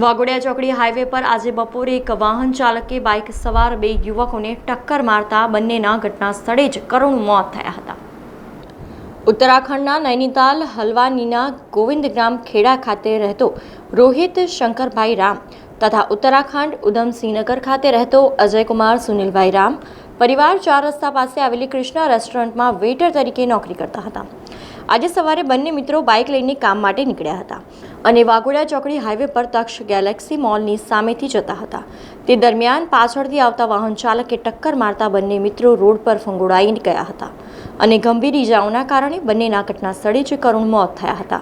વાઘોડિયા ચોકડી હાઈવે પર આજે બપોરે એક વાહન ચાલકે બાઇક સવાર બે યુવકોને ટક્કર મારતા બંનેના ઘટના સ્થળે જ કરુણ મોત થયા હતા. ઉત્તરાખંડના નૈનીતાલ હલવાનીના ગોવિંદગ્રામ ખેડા ખાતે રહેતો રોહિત શંકરભાઈ રામ તથા ઉત્તરાખંડ ઉધમસિંહનગર ખાતે રહેતો અજયકુમાર સુનિલભાઈ રામ પરિવાર ચાર રસ્તા પાસે આવેલી કૃષ્ણા રેસ્ટોરન્ટમાં વેઇટર તરીકે નોકરી કરતા હતા. આજે સવારે બંને મિત્રો બાઇક લઈને કામ માટે નીકળ્યા હતા. અને વાઘોડિયા ચોકડી હાઈવે પર તક્ષ ગેલેક્સી મોલની સામેથી જતા હતા તે દરમિયાન પાછળથી આવતા વાહન ચાલકે ટક્કર મારતા બંને મિત્રો રોડ પર ફંગોળાઈ ગયા હતા અને ગંભીર ઇજાઓના કારણે બંનેના ઘટના સ્થળે જ કરુણ મોત થયા હતા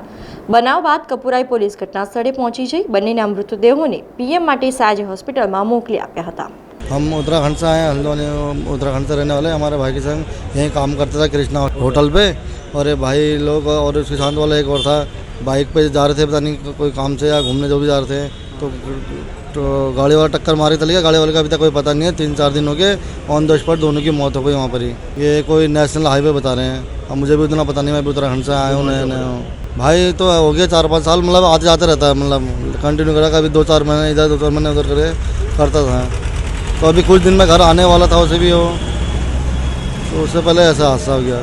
બનાવ બાદ કપુરાઈ પોલીસ ઘટના સ્થળે પહોંચી જઈ બંનેના મૃતદેહોને પીએમ માટે સાજ હોસ્પિટલમાં મોકલી આપ્યા હતા हम उत्तराखंड से आए हैं हल्द्वानी उत्तराखंड से रहने वाले हैं। हमारे भाई के संग यहीं काम करता था कृष्णा होटल पे और ये भाई लोग और उसके साथ वाला एक और था बाइक पे जा रहे थे पता नहीं कोई काम से या घूमने जो भी जा रहे थे तो, तो गाड़ी वाला टक्कर मारे चले गया गाड़ी वाले का अभी तक कोई पता नहीं है तीन चार दिन हो गए ऑन द स्पॉट दोनों की मौत हो गई वहाँ पर ही। ये कोई नेशनल हाईवे बता रहे हैं। अब मुझे भी उतना पता नहीं मैं भी उत्तराखंड से आया हूँ नया नया हूँ। भाई तो हो गया चार पाँच साल मतलब आते जाते रहता है मतलब कंटिन्यू करा कभी दो चार महीने इधर दो चार महीने उधर करे करता था। तो अभी कुछ दिन में घर आने वाला था उसे भी हो। तो उससे पहले ऐसा हादसा हो गया।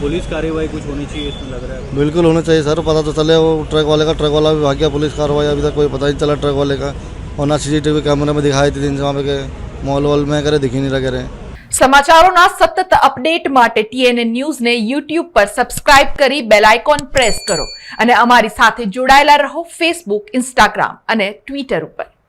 पुलिस कार्रवाई कुछ होनी चाहिए इसमें लग रहा है बिल्कुल होना चाहिए सर पता तो चले वो ट्रक वाले का ट्रक वाला भी भाग गया पुलिस कार्रवाई अभी तक कोई पता नहीं चला ट्रक वाले का और ना सीसीटीवी कैमरे में दिखाई थी दिन से वहाँ पे के मॉल वॉल में करे दिख ही नहीं रहे સમાચારોના સતત અપડેટ માટે ટીએનએ ન્યૂઝને યુટ્યુબ પર સબસ્ક્રાઇબ કરી બેલ આઇકોન પ્રેસ કરો અને અમારી સાથે જોડાયેલા રહો ફેસબુક ઇન્સ્ટાગ્રામ અને ટ્વિટર ઉપર